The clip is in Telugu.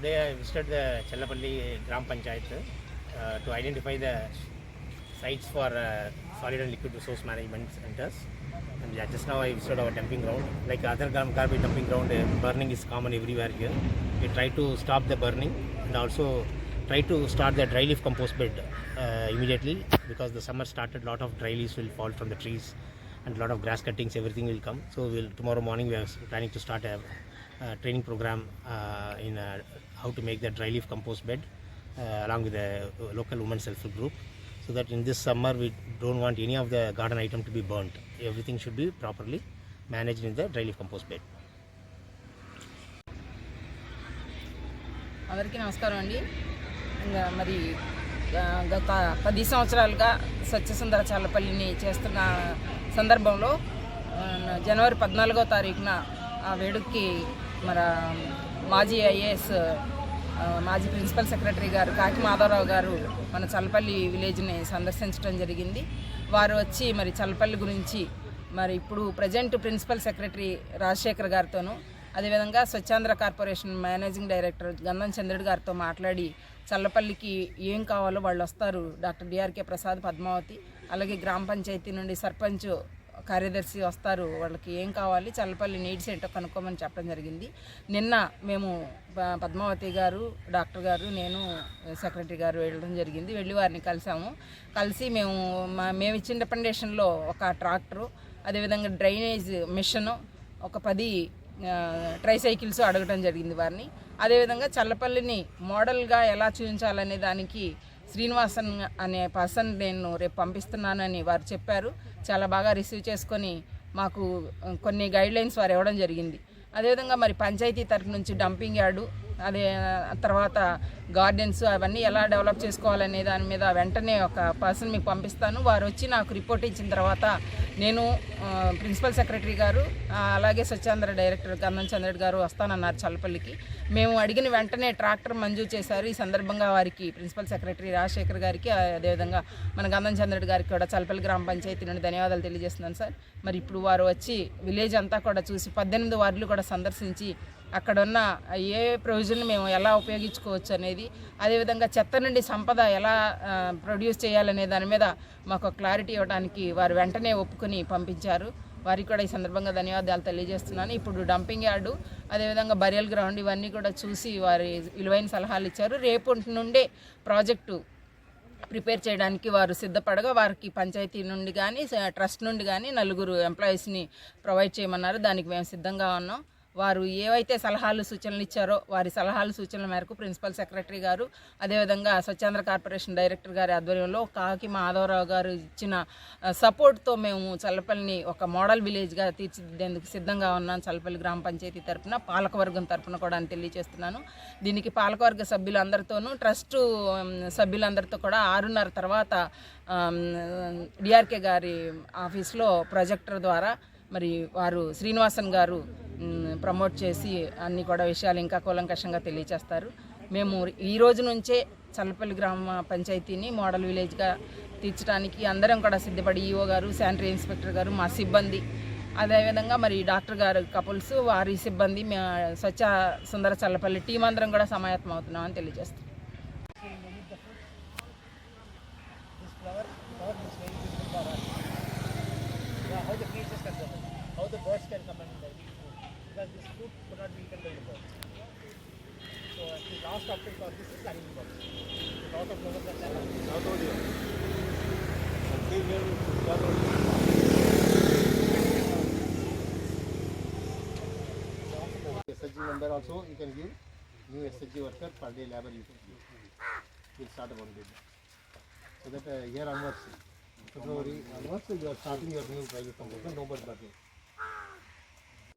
Today I visited the Chellapalli Gram Panchayat uh, to identify the sites for uh, solid and liquid resource management centers. And yeah, just now I visited our dumping ground. Like other gram- garbage dumping ground, uh, burning is common everywhere here. We try to stop the burning and also try to start the dry leaf compost bed uh, immediately because the summer started. Lot of dry leaves will fall from the trees and a lot of grass cuttings. Everything will come. So we'll tomorrow morning we are planning to start a, uh training program uh, in uh, how to make the dry leaf compost bed uh, along with the uh, local women self-help group so that in this summer we don't want any of the garden item to be burnt everything should be properly managed in the dry leaf compost bed అందరికీ నమస్కారం అండి ఇంకా మరి ఆ, గత పది సంవత్సరాలుగా సత్యసుందర చాలపల్లిని చేస్తున్న సందర్భంలో ఆ, జనవరి పద్నాలుగో తారీఖున ఆ వేడుకకి మన మాజీ ఐఏఎస్ మాజీ ప్రిన్సిపల్ సెక్రటరీ గారు కాకి మాధవరావు గారు మన చల్లపల్లి విలేజ్ని సందర్శించడం జరిగింది. వారు వచ్చి మరి చల్లపల్లి గురించి మరి ఇప్పుడు ప్రజెంట్ ప్రిన్సిపల్ సెక్రటరీ రాజశేఖర్ గారితోనూ అదేవిధంగా స్వచ్ఛాంధ్ర కార్పొరేషన్ మేనేజింగ్ డైరెక్టర్ గంధం చంద్రుడి గారితో మాట్లాడి చల్లపల్లికి ఏం కావాలో వాళ్ళు వస్తారు డాక్టర్ డిఆర్కే ప్రసాద్ పద్మావతి అలాగే గ్రామ పంచాయతీ నుండి సర్పంచ్ కార్యదర్శి వస్తారు వాళ్ళకి ఏం కావాలి చల్లపల్లి నీడ్స్ ఏంటో కనుక్కోమని చెప్పడం జరిగింది. నిన్న మేము పద్మావతి గారు డాక్టర్ గారు నేను సెక్రటరీ గారు వెళ్ళడం జరిగింది. వెళ్ళి వారిని కలిసాము. కలిసి మేము మా- మేము ఇచ్చిన రికమెండేషన్లో ఒక ట్రాక్టరు అదేవిధంగా డ్రైనేజ్ మిషను ఒక పది ట్రైసైకిల్స్ ట్రై సైకిల్స్ అడగడం జరిగింది వారిని. అదేవిధంగా చల్లపల్లిని మోడల్గా ఎలా చూపించాలనే దానికి శ్రీనివాసన్ అనే పర్సన్ నేను రేపు పంపిస్తున్నానని వారు చెప్పారు. చాలా బాగా రిసీవ్ చేసుకొని మాకు కొన్ని గైడ్లైన్స్ వారు ఇవ్వడం జరిగింది. అదేవిధంగా మరి పంచాయతీ తరఫు నుంచి డంపింగ్ యార్డు అదే తర్వాత గార్డెన్స్ అవన్నీ ఎలా డెవలప్ చేసుకోవాలనే దాని మీద వెంటనే ఒక పర్సన్ మీకు పంపిస్తాను. వారు వచ్చి నాకు రిపోర్ట్ ఇచ్చిన తర్వాత నేను ప్రిన్సిపల్ సెక్రటరీ గారు అలాగే స్వచ్ఛాంధ్ర డైరెక్టర్ గంధం చంద్రెడ్డి గారు వస్తానన్నారు చల్లపల్లికి. మేము అడిగిన వెంటనే ట్రాక్టర్ మంజూరు చేశారు. ఈ సందర్భంగా వారికి ప్రిన్సిపల్ సెక్రటరీ రాజశేఖర్ గారికి అదేవిధంగా మన గంధం చంద్రెడ్డి గారికి కూడా చల్లపల్లి గ్రామ పంచాయతీ నుండి ధన్యవాదాలు తెలియజేస్తున్నాను సార్. మరి ఇప్పుడు వారు వచ్చి విలేజ్ అంతా కూడా చూసి పద్దెనిమిది వార్డులు కూడా సందర్శించి అక్కడ ఉన్న ఏ ప్రొవిజన్ మేము ఎలా ఉపయోగించుకోవచ్చు అనేది అదేవిధంగా చెత్త నుండి సంపద ఎలా ప్రొడ్యూస్ చేయాలనే దాని మీద మాకు క్లారిటీ ఇవ్వడానికి వారు వెంటనే ఒప్పుకొని పంపించారు. వారికి కూడా ఈ సందర్భంగా ధన్యవాదాలు తెలియజేస్తున్నాను. ఇప్పుడు డంపింగ్ యార్డు అదేవిధంగా బరియల్ గ్రౌండ్ ఇవన్నీ కూడా చూసి వారి విలువైన సలహాలు ఇచ్చారు. రేపు నుండే ప్రాజెక్టు ప్రిపేర్ చేయడానికి వారు సిద్ధపడగా వారికి పంచాయతీ నుండి కానీ ట్రస్ట్ నుండి కానీ నలుగురు ఎంప్లాయీస్ని ప్రొవైడ్ చేయమన్నారు. దానికి మేము సిద్ధంగా ఉన్నాం. వారు ఏవైతే సలహాలు సూచనలు ఇచ్చారో వారి సలహాలు సూచనల మేరకు ప్రిన్సిపల్ సెక్రటరీ గారు అదేవిధంగా స్వచ్ఛాంధ్ర కార్పొరేషన్ డైరెక్టర్ గారి ఆధ్వర్యంలో కాకి మాధవరావు గారు ఇచ్చిన సపోర్ట్తో మేము చల్లపల్లిని ఒక మోడల్ విలేజ్గా తీర్చిదిద్దేందుకు సిద్ధంగా ఉన్నాను చల్లపల్లి గ్రామ పంచాయతీ తరపున పాలకవర్గం తరఫున కూడా అని తెలియజేస్తున్నాను. దీనికి పాలకవర్గ సభ్యులందరితోనూ ట్రస్ట్ సభ్యులందరితో కూడా ఆరున్నర తర్వాత డిఆర్కే గారి ఆఫీస్లో ప్రొజెక్టర్ ద్వారా మరి వారు శ్రీనివాసన్ గారు ప్రమోట్ చేసి అన్ని కూడా విషయాలు ఇంకా కూలంకషంగా తెలియచేస్తారు. మేము ఈ రోజు నుంచే చల్లపల్లి గ్రామ పంచాయతీని మోడల్ విలేజ్గా తీర్చడానికి అందరం కూడా సిద్ధపడి ఈఓ గారు శానిటరీ ఇన్స్పెక్టర్ గారు మా సిబ్బంది అదేవిధంగా మరి డాక్టర్ గారు కపుల్స్ వారి సిబ్బంది మేము స్వచ్ఛ సుందర చల్లపల్లి టీం అందరం కూడా సమాయత్తం అవుతున్నామని తెలియజేస్తాం how the the birds can come and eat food because this food could not be eaten by the birds so the last option for this is animal box a lot of flowers are there number also you can give new SHG worker per day labor you can give. We'll start about it. So that uh, here onwards, February onwards, you are starting your new private company, no bird burning.